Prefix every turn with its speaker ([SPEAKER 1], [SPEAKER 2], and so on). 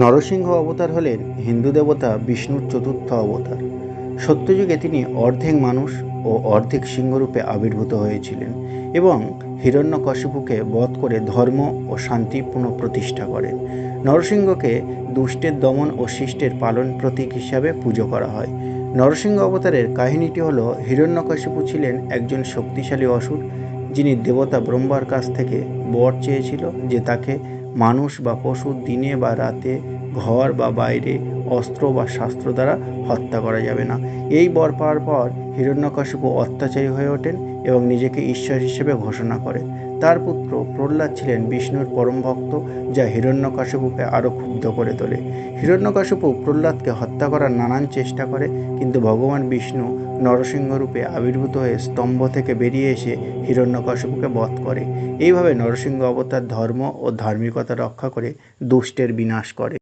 [SPEAKER 1] নরসিংহ অবতার হলেন হিন্দু দেবতা বিষ্ণুর চতুর্থ অবতার। সত্যযুগে তিনি অর্ধেক মানুষ ও অর্ধেক সিংহরূপে আবির্ভূত হয়েছিলেন এবং হিরণ্যকশিপুকে বধ করে ধর্ম ও শান্তি পুনঃপ্রতিষ্ঠা করেন। নরসিংহকে দুষ্টের দমন ও শিষ্টের পালন প্রতীক হিসাবে পুজো করা হয়। নরসিংহ অবতারের কাহিনীটি হলো, হিরণ্যকশিপু ছিলেন একজন শক্তিশালী অসুর যিনি দেবতা ব্রহ্মার কাছ থেকে বর চেয়েছিল যে তাকে মানুষ বা পশু দিনে বা রাতে ঘর বা বাইরে অস্ত্র বা শাস্ত্র দ্বারা হত্যা করা যাবে না। এই বর পাওয়ার পর হিরণ্যকশিপু অত্যাচারী হয়ে ওঠেন এবং নিজেকে ঈশ্বর হিসেবে ঘোষণা করেন। তার পুত্র প্রহ্লাদ ছিলেন বিষ্ণুর পরম ভক্ত, যা হিরণ্যকাশ্যপুকে আরও ক্ষুব্ধ করে তোলে। হিরণ্যকশিপু প্রহ্লাদকে হত্যা করার নানান চেষ্টা করে, কিন্তু ভগবান বিষ্ণু নরসিংহরূপে আবির্ভূত হয়ে স্তম্ভ থেকে বেরিয়ে এসে হিরণ্যকশিপুকে বধ করে। এইভাবে নরসিংহ অবতার ধর্ম ও ধার্মিকতা রক্ষা করে দুষ্টের বিনাশ করে।